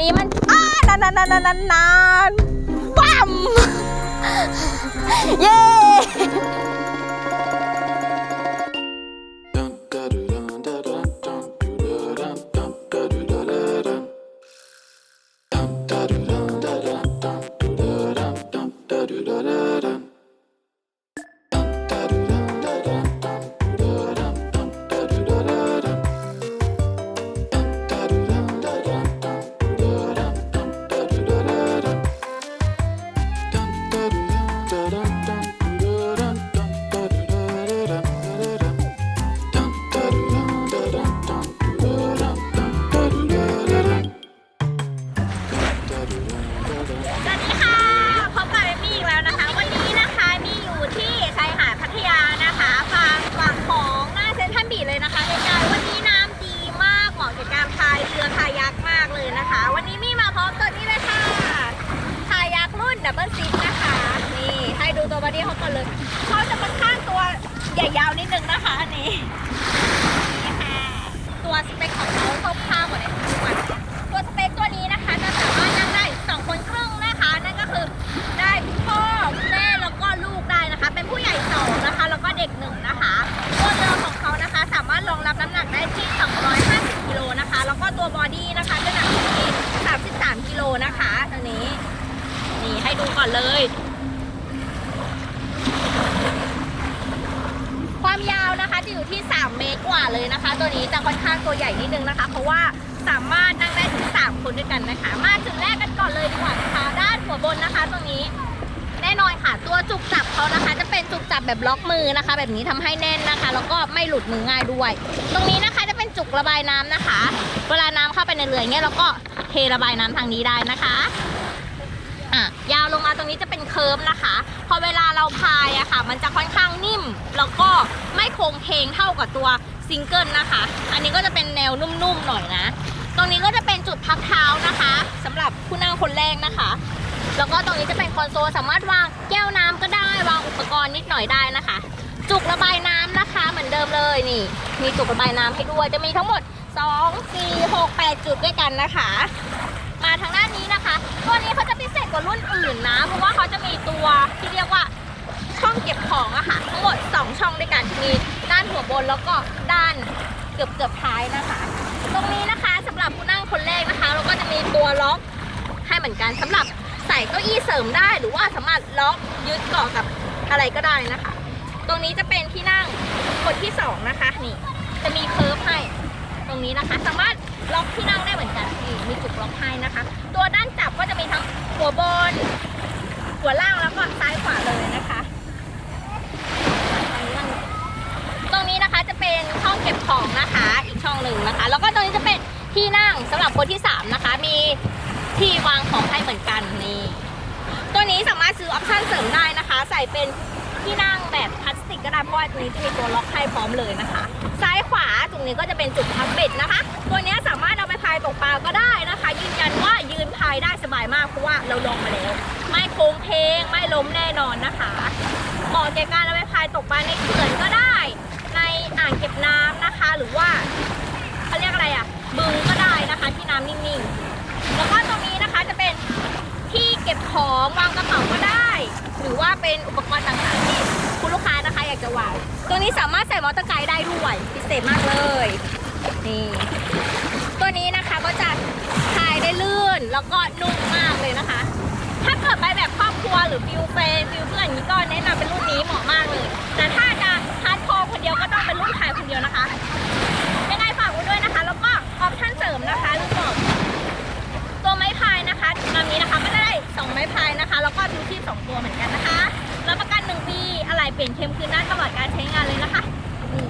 นี้มันอ้านานานานานานนานปั๊มเย้ นี้นี่ค่ะตัวสเปคของเขาคร่าวๆหมดเลยทุกวันตัวสเปคตัวนี้นะคะจะสามารถนั่งได้สองคนครึ่งนะคะ นั่นก็คือได้พ่อแม่แล้วก็ลูกได้นะคะ เป็นผู้ใหญ่สองนะคะ แล้วก็เด็กหนึ่งนะคะตัวเรือของเขานะคะ สามารถรองรับน้ำหนักได้ที่ 250กิโลนะคะ แล้วก็ตัวบอดี้นะคะจะหนักที่33กิโลนะคะตัวนี้นี่ให้ดูก่อนเลย ความยาวนะคะจะอยู่ที่ 3เมตรกว่าเลยนะคะ ตัวนี้จะค่อนข้างตัวใหญ่นิดนึงนะคะ เพราะว่าสามารถนั่งได้ถึง 3 คนด้วยกันนะคะ มาจุดแรกกันก่อนเลยดีกว่านะคะด้านหัวบนนะคะ ตรงนี้แน่นอนค่ะ ตัวจุกจับเขานะคะ จะเป็นจุกจับแบบล็อกมือนะคะ แบบนี้ทำให้แน่นนะคะ แล้วก็ไม่หลุดมือง่ายด้วย ตรงนี้นะคะจะเป็นจุกระบายน้ำนะคะ เวลาน้ำเข้าไปในเรืออย่างเงี้ยเราก็เทระบายน้ำทางนี้ได้นะคะอะยาวลงมาตรงนี้จะเป็นเคิร์ฟนะคะ พอเวลาเราพายอะค่ะ มันจะค่อนข้างนิ่ม แล้วก็ไม่โค้งเพลงเท่ากับตัว ซิงเกิลนะคะ อันนี้ก็จะเป็นแนวนุ่มๆหน่อยนะ ตรงนี้ก็จะเป็นจุดพักเท้านะคะสำหรับผู้นั่งคนแรกนะคะ แล้วก็ตรงนี้จะเป็นคอนโซลสามารถวางแก้วน้ำก็ได้วางอุปกรณ์นิดหน่อยได้นะคะ จุกระบายน้ำนะคะเหมือนเดิมเลยนี่ มีจุกระบายน้ำให้ด้วยจะมีทั้งหมด 2 4 6 8 จุดด้วยกันนะคะ มาทางด้านนี้นะคะตัวนี้เขาจะพิเศษกว่ารุ่นอื่นนะเพราะว่าเขาจะมีตัวที่เรียกว่าช่องเก็บของอะค่ะ องด้วยกันมีด้านหัวบนแล้วก็ด้านเกือบเกือบท้ายนะคะ ตรงนี้นะคะสำหรับผู้นั่งคนแรกนะคะเราก็จะมีตัวล็อกให้เหมือนกันสำหรับใส่เก้าอี้เสริมได้ หรือว่าสามารถล็อกยึดเกาะกับอะไรก็ได้นะคะ ตรงนี้จะเป็นที่นั่งคนที่สองนะคะนี่จะมีเคิร์ฟให้ตรงนี้นะคะ สามารถล็อกที่นั่งได้เหมือนกันนี่มีจุกล็อกให้นะคะ ตัวด้านจับก็จะมีทั้งหัวบน หัวล่างแล้วก็ซ้ายขวาเลยนะคะตรงนี้นะคะจะ เก็บของนะคะ อีกช่องหนึ่งนะคะ แล้วก็ตรงนี้จะเป็นที่นั่งสำหรับคนที่สามนะคะ มีที่วางของให้เหมือนกันนี่ตัวนี้สามารถซื้อออปชั่นเสริมได้นะคะ ใส่เป็นที่นั่งแบบพลาสติกก็ได้เพราะว่าตัวนี้จะมีตัวล็อกให้พร้อมเลยนะคะ ซ้ายขวาตรงนี้ก็จะเป็นจุดพับเบ็ดนะคะ ตัวนี้สามารถเอาไปพายตกปลาก็ได้นะคะ ยืนยันว่ายืนพายได้สบายมากเพราะว่าเราลองมาแล้ว ไม่โค้งเพลงไม่ล้มแน่นอนนะคะเหมาะแก่การเอาไปพายตกปลาในเขื่อนก็ได้ ในอ่างเก็บน้ำนะคะ หรือว่าเขาเรียกอะไรอะบึงก็ได้นะคะ ที่น้ำนิ่งๆ แล้วก็ตรงนี้นะคะจะเป็น ที่เก็บ ของวางกระเป๋าก็ได้ หรือว่าเป็นอุปกรณ์ต่างๆที่คุณลูกค้านะคะอยากจะวาง ตัวนี้สามารถใส่มอเตอร์ไกด์ได้ด้วยพิเศษมากเลยนี่ตัวนี้นะคะก็จะพายได้ลื่นแล้วก็นุ่มมากเลยนะคะ ถ้าเกิดไปแบบครอบครัวหรือฟิวเฟนฟิวเพื่อนอย่างนี้ก็แนะนำเป็นรุ่นนี้เหมาะมากเลย แต่ถ้าจะฮาร์ดคอร์คนเดียวก็ต้องเป็นรุ่นพายคนเดียวนะคะ 2 ตัวเหมือนกันนะคะ รับประกัน 1 ปี อะไรเปลี่ยนเค็มคืนได้ตลอดการใช้งานเลยนะคะนี่